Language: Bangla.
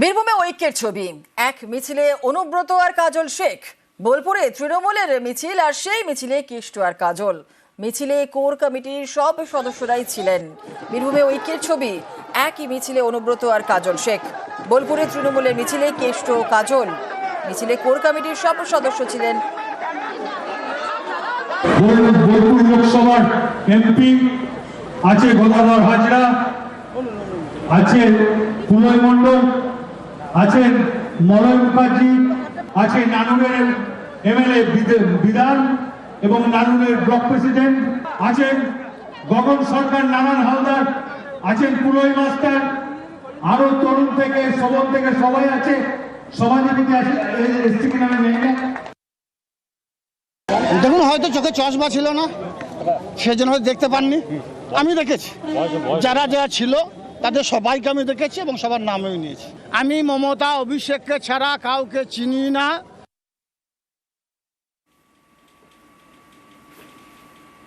বীরভূমে ঐক্যের ছবি। এক মিছিলে অনুব্রত আর কাজল শেখ। বোলপুরে তৃণমূলের মিছিল আর সেই মিছিলে কেষ্ট আর কাজল। মিছিলে কোর কমিটির সব সদস্যরাই ছিলেন। বীরভূমে ঐক্যের ছবি। একই মিছিলে অনুব্রত আর কাজল শেখ। বোলপুরে তৃণমূলের মিছিলে কেষ্ট ও কাজল। মিছিলে কোর কমিটির সব সদস্য ছিলেন। বোলপুর লোকসভার এমপি আছে গদাধর হাজরা, আছে পুলয় মণ্ডল আছেন মলয় মুখার্জি আছে নানুরের এমএলএ বিধান এবং নানুরের ব্লক প্রেসিডেন্ট, আছেন গগন সরকার, নারায়ণ হালদার, আছেন পুরোই মাস্টার, আরও তরুণ থেকে, সবল থেকে সবাই আছে সমাজনীতি আছে এসছি দেখুন, হয়তো চোখে চশমা ছিল না, সেজন্য হয়তো দেখতে পাননি। আমি দেখেছি। যারা যারা ছিল তাদের সবাইকে আমি দেখেছি এবং সবার নামেও নিয়েছি। আমি মমতা, অভিষেককে ছাড়া কাউকে চিনি না।